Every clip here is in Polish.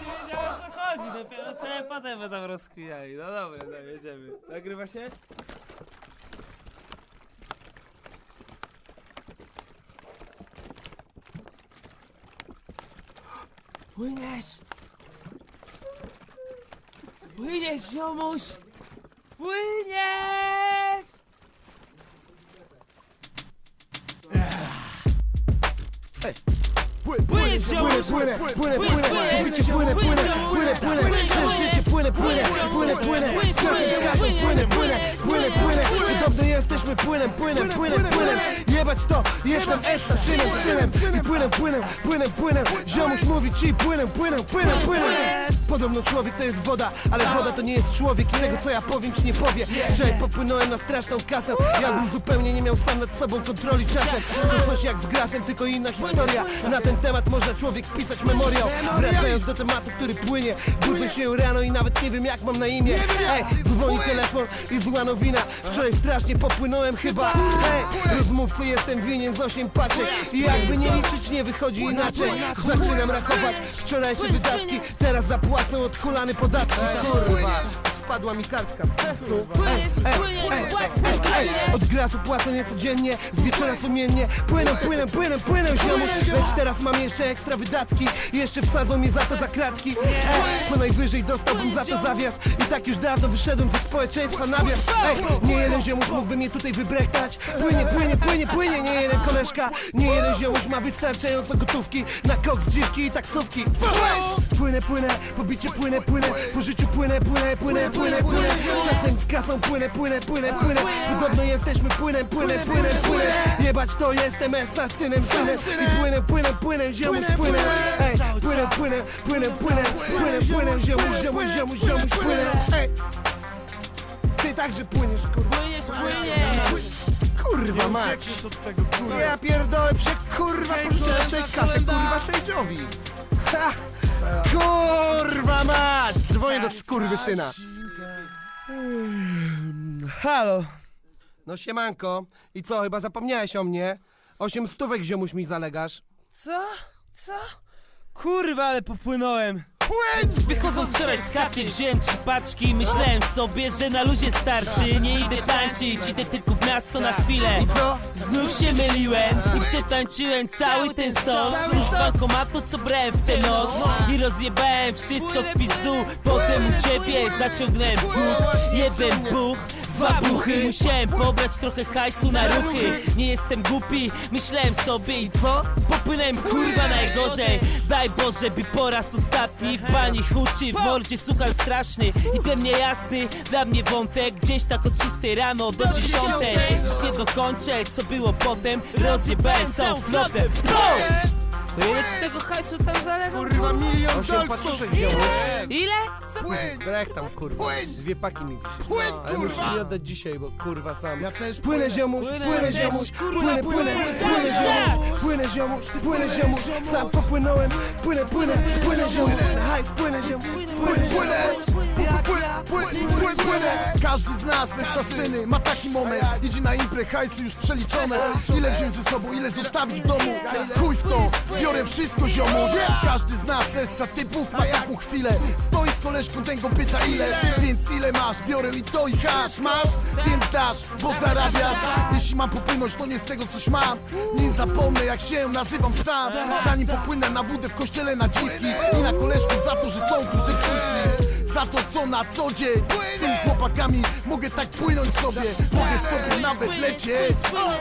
wiedział o co chodzi, dopiero sobie potem będą rozkwijali. No dobra, no jedziemy. Nagrywa się? Płyniesz! Płyniesz, ziomuś! Płyniesz! Ziomuś! Płyniesz, płynę, płyniesz, życie płynę, płynę, płyniesz, płynę, płynę, płyniesz, przez życie płynę, płynę, płyniesz, czasem płyniesz, gazu, płynę, płynę, płynę, płynę, podobno jesteśmy płynem, płynem, płynem, płynem, jebać to, jestem Esta, synem, synem, i płynem, płynem, płynem, płynem, ziomuś mówi ci płynem, płynem, płynem, płynem. Podobno człowiek to jest woda, ale woda to nie jest człowiek i tego co ja powiem ci nie powie. Wczoraj popłynąłem na straszną kasę, jakbym zupełnie nie miał sam nad sobą kontroli czasem. To coś jak z grasem, tylko inna historia. Na ten temat może człowiek pisać memoriał. Wracając do tematu, który płynie, budzę się rano i nawet nie wiem jak mam na imię. Ej, dzwoni telefon i zła nowina. Wczoraj strasznie popłynąłem chyba. Ej, rozmówcy jestem winien z osiem paczek i jakby nie liczyć nie wychodzi inaczej. Zaczynam rachować wczorajsze wydatki, teraz zapłacę odhulany podatki. Kurwa, spadła mi kartka. Płyniesz, Ej, od grasu płacę niecodziennie, z wieczora sumiennie. Płynę, płynę, płynę, płynę ziomuś. Lecz teraz mam jeszcze ekstra wydatki. Jeszcze wsadzą mnie za to za kratki. Ej, co najwyżej dostałbym za to zawias I tak już dawno wyszedłem ze społeczeństwa nawias Ej, nie jeden ziomuś mógłby mnie tutaj wybrechtać. Płynie, płynie, płynie, płynie, nie jeden koleżka. Nie jeden ziomuś ma wystarczająco gotówki Na koks, dziwki i taksówki. Płynę, płynę, pobicie płynę, płynę. Po życiu płynę, płynę, płynę, płynę, płynę. Czasem z kasą płynę, płynę, płynę, płynę jesteśmy płynem, płynę, płynę, płynę Jebać to jestem esa, synem, I płynę, płynę, płynę, ziomuś, płynę Ej, płynę, płynę, płynę, płynę Płynę, płynę, ziomuś, ziomuś, ziomuś, ziomuś, płynę Ej, ty także płyniesz, kurwa. Płyniesz, płyniesz! Kurwa mać. Ja pierdolę, prze kurwa pożyczę kasę, kurwa sędziowi. Ha! Kurwa mać! Dzwonię do skurwysyna. Halo No siemanko. I co, chyba zapomniałeś o mnie? Osiem stówek ziomuś mi zalegasz. Co? Co? Kurwa, ale popłynąłem! Wychodząc wczoraj z chaty wziąłem trzy paczki. Myślałem sobie, że na luzie starczy. Nie idę tańczyć, idę tylko w miasto na chwilę. Co? Znów się myliłem i przetańczyłem cały ten sos. Z bankomatu co brałem w tę noc. I rozjebałem wszystko w pizdu. Potem u ciebie zaciągnąłem buch. Jeden buch, dwa buchy Musiałem pobrać trochę hajsu na ruchy. Nie jestem głupi, myślałem sobie i co? Popłynąłem kurwa najgorzej. Daj Boże by po raz ostatni W bani huczy, w mordzie suchar straszny I ten niejasny, dla mnie wątek Gdzieś tak od 6 rano do 10 Już nie dokończę, co było potem Rozjebałem całą flotę. Boom! To ile ci tego hajsu tam zalewa? Kurwa milion Osiem paczuszek ziomuś Ile? Co? Brech tam kurwa. Dwie paki mi wisi Płyń, Ale muszę kurwa! mi oddać dzisiaj, bo kurwa sam. Ja też Płynę ziomuś, Płynę, ziomuś. Płynę, płynę, płynę, płynę płynę, ziomuś Płynę ziomuś, płynę ziomuś Sam popłynąłem Płynę, płynę, płynę ziomuś Hajs, płynę ziomuś Płynę, Płynę, płynę, płynę, płynę. Każdy z nas jest asasyny, ma taki moment. Idzie na imprę, hajsy już przeliczone. Ile wziąć ze sobą, ile zostawić w domu? Chuj w to, biorę wszystko ziomu. Każdy z nas essa typów ma taką chwilę? Stoi z koleżką, ten go pyta ile? Więc ile masz, biorę i to i hasz. Masz, więc dasz, bo zarabiasz. Jeśli mam popłynąć, to nie z tego coś mam. Nie zapomnę jak się nazywam sam Zanim popłynę na wódę w kościele na dziwki I na koleżków za to, że są tu, że przyszli. Za to co na co dzień. Z tymi chłopakami mogę tak płynąć sobie. Mogę sobie nawet lecieć.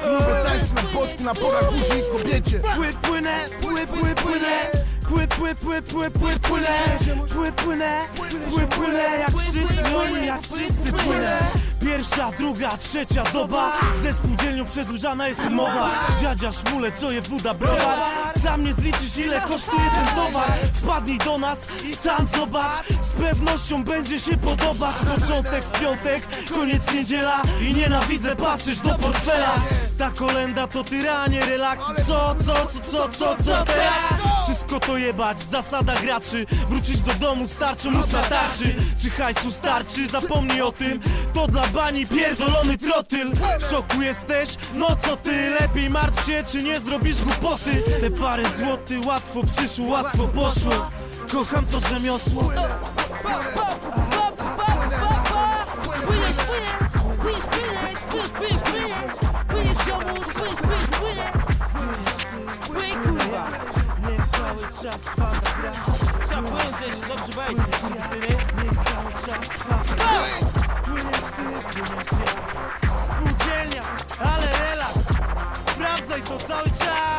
Lubię tańczyć na boczku, na porach ludzi i kobiecie. Pły, płynę, pły, pły, płynę. Pły, pły, pły, pły, pły, płynę. Pły, płynę, pły, płynę. Jak wszyscy oni, jak wszyscy płynę Pierwsza, druga, trzecia doba. Ze spółdzielnią przedłużana jest mowa. Dziadzia szmule, czoje woda browar Sam nie zliczysz ile kosztuje ten towar. Wpadnij do nas i sam zobacz. Z pewnością będzie się podobać. Początek w piątek, koniec niedziela. I nienawidzę patrzeć do portfela. Ta kolenda to tyranie, relaks. Co, co, co, co, co, co teraz? Wszystko to jebać, zasada graczy. Wrócić do domu starczą lub na tarczy. Czy hajsu starczy, zapomnij o tym. To dla bani pierdolony trotyl W szoku jesteś? No co ty? Lepiej martw się, czy nie zrobisz głupoty Te parę złotych łatwo przyszło, łatwo poszło Kocham to rzemiosło płyniesz, płyniesz Płyniesz ziomuś, płyniesz, płyniesz, płyniesz Płyń kurwa Niech cały czas trwa gra każdy się Spółdzielnia, ale relaks Sprawdzaj to cały czas.